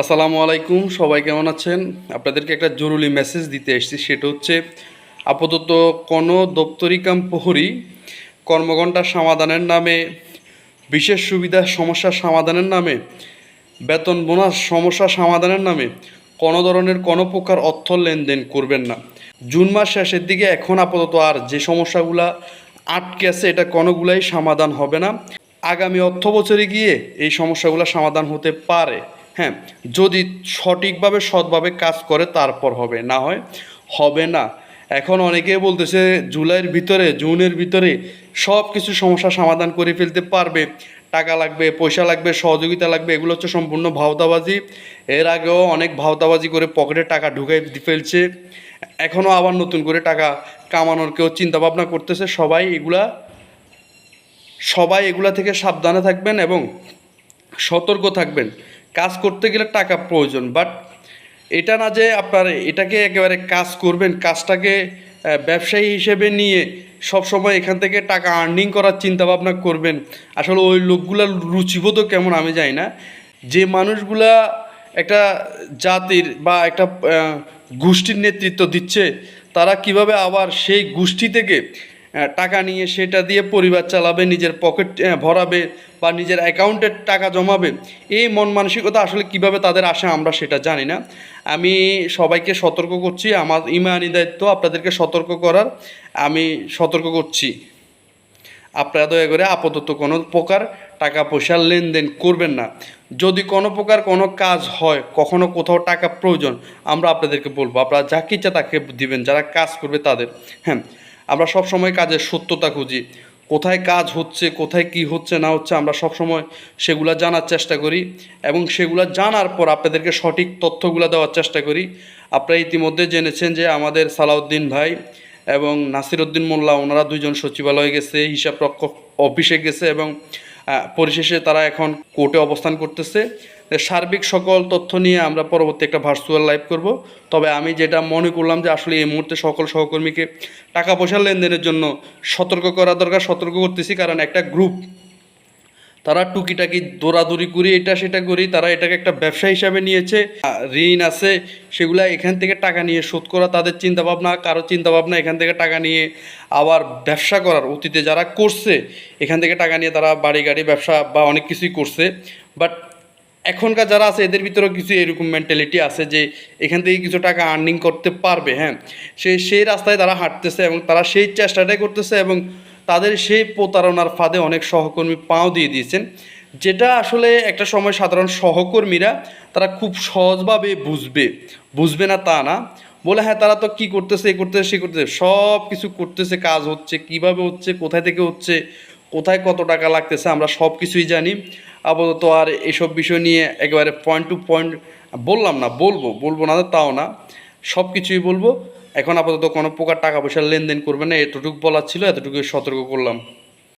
আসসালামু আলাইকুম, সবাই কেমন আছেন? আপনাদেরকে একটা জরুরি মেসেজ দিতে এসেছি, সেটা হচ্ছে আপাতত কোনো দপ্তরি কাম প্রহরী কর্মঘণ্টা সমাধানের নামে, বিশেষ সুবিধা সমস্যা সমাধানের নামে, বেতন বোনাস সমস্যা সমাধানের নামে কোনো ধরনের কোনো প্রকার অর্থ লেনদেন করবেন না। জুন মাস শেষের দিকে এখন আপাতত আর যে সমস্যাগুলা আটকে আছে, এটা কোনোগুলাই সমাধান হবে না। আগামী অর্থ বছরে গিয়ে এই সমস্যাগুলো সমাধান হতে পারে। হ্যাঁ যদি সঠিকভাবে, সৎভাবে কাজ করে, তারপর হবে। না হয় হবে না। এখন অনেকে বলতেছে, জুলাইয়ের ভিতরে, জুনের ভিতরে সব কিছু সমস্যা সমাধান করে ফেলতে পারবে। টাকা লাগবে, পয়সা লাগবে, সহযোগিতা লাগবে, এগুলো হচ্ছে সম্পূর্ণ ভাওতাবাজি। এর আগেও অনেক ভাওতাবাজি করে পকেটে টাকা ঢুকাই ফেলছে। এখনও আবার নতুন করে টাকা কামানোর কেউ চিন্তা ভাবনা করতেছে। সবাই এগুলা সবাই এগুলা থেকে সাবধানে থাকবেন এবং সতর্ক থাকবেন। কাজ করতে গেলে টাকা প্রয়োজন বাট এটা না যে আপনার এটাকে একেবারে কাজ করবেন, কাজটাকে ব্যবসায়ী হিসেবে নিয়ে সব সময় এখান থেকে টাকা আর্নিং করার চিন্তা ভাবনা করবেন। আসলে ওই লোকগুলার রুচিবোধও কেমন আমি জানি না। যে মানুষগুলা একটা জাতির বা একটা গোষ্ঠীর নেতৃত্ব দিচ্ছে, তারা কীভাবে আবার সেই গোষ্ঠী থেকে টাকা নিয়ে সেটা দিয়ে পরিবার চালাবে, নিজের পকেট ভরাবে বা নিজের অ্যাকাউন্টে টাকা জমাবে, এই মন মানসিকতা আসলে কীভাবে তাদের আসে আমরা সেটা জানি না। আমি সবাইকে সতর্ক করছি, আমার ইমানি দায়িত্ব আপনাদেরকে সতর্ক করার, আমি সতর্ক করছি। আপনারা দয়া করে আপাতত কোনো প্রকার টাকা পয়সার লেনদেন করবেন না। যদি কোনো প্রকার কোনো কাজ হয়, কখনো কোথাও টাকা প্রয়োজন, আমরা আপনাদেরকে বলব, আপনারা যাকে ইচ্ছা তাকে দিবেন, যারা কাজ করবে তাদের। হ্যাঁ আমরা সব সময় কাজের সত্যতা খুঁজি। কোথায় কাজ হচ্ছে, কোথায় কি হচ্ছে, না হচ্ছে, আমরা সব সময় সেগুলো জানার চেষ্টা করি এবং সেগুলো জানার পর আপনাদেরকে সঠিক তথ্যগুলো দেওয়ার চেষ্টা করি। আপনারা ইতিমধ্যে জেনেছেন যে আমাদের সালাউদ্দিন ভাই এবং নাসিরউদ্দিন মোল্লা, ওনারা দুজন সচিবালয়ে গেছে হিসাব রক্ষক অফিসে গেছে এবং পরিশেষে তারা এখন কোর্টে অবস্থান করতেছে। সার্বিক সকল তথ্য নিয়ে আমরা পরবর্তী একটা ভার্চুয়াল লাইভ করব। তবে আমি যেটা মনে করলাম যে আসলে এই মুহূর্তে সকল সহকর্মীকে টাকা পয়সা লেনদেনের জন্য সতর্ক করা দরকার, সতর্ক করতেছি। কারণ একটা গ্রুপ তারা টুকিটাকি দৌড়াদৌড়ি করি, এটা সেটা করি, তারা এটাকে একটা ব্যবসা হিসাবে নিয়েছে। ঋণ আছে, সেগুলা এখান থেকে টাকা নিয়ে শোধ করা তাদের চিন্তাভাবনা, কারও চিন্তাভাবনা এখান থেকে টাকা নিয়ে আবার ব্যবসা করার অতীতে যারা করছে, এখান থেকে টাকা নিয়ে তারা বাড়ি গাড়ি ব্যবসা বা অনেক কিছুই করছে। বাট এখনকার যারা আছে, এদের ভিতরেও কিছু এরকম মেন্টালিটি আছে যে এখান থেকে কিছু টাকা আর্নিং করতে পারবে হ্যাঁ। সে, সেই রাস্তায় তারা হাঁটতেছে এবং তারা সেই চেষ্টাটাই করতেছে এবং তাদের সেই প্রতারণার ফাঁদে অনেক সহকর্মী পাও দিয়ে দিয়েছেন, যেটা আসলে একটা সময় সাধারণ সহকর্মীরা তারা খুব সহজভাবে বুঝবে। বুঝবে না তা না। বলে হ্যাঁ তারা তো কী করতেছে, এ করতেছে, সে করতেছে, সব কিছু করতেছে, কাজ হচ্ছে, কীভাবে হচ্ছে, কোথায় থেকে হচ্ছে, কোথায় কত টাকা লাগতেছে, আমরা সব কিছুই জানি। আপাতত আর এসব বিষয় নিয়ে একেবারে পয়েন্ট টু পয়েন্ট বললাম না, বলব বলব না, তাও না, সব কিছুই বলব। এখন আপাতত কোনো প্রকার টাকা পয়সার লেনদেন করবে না, এতটুকু বলার ছিল এতটুকু সতর্ক করলাম।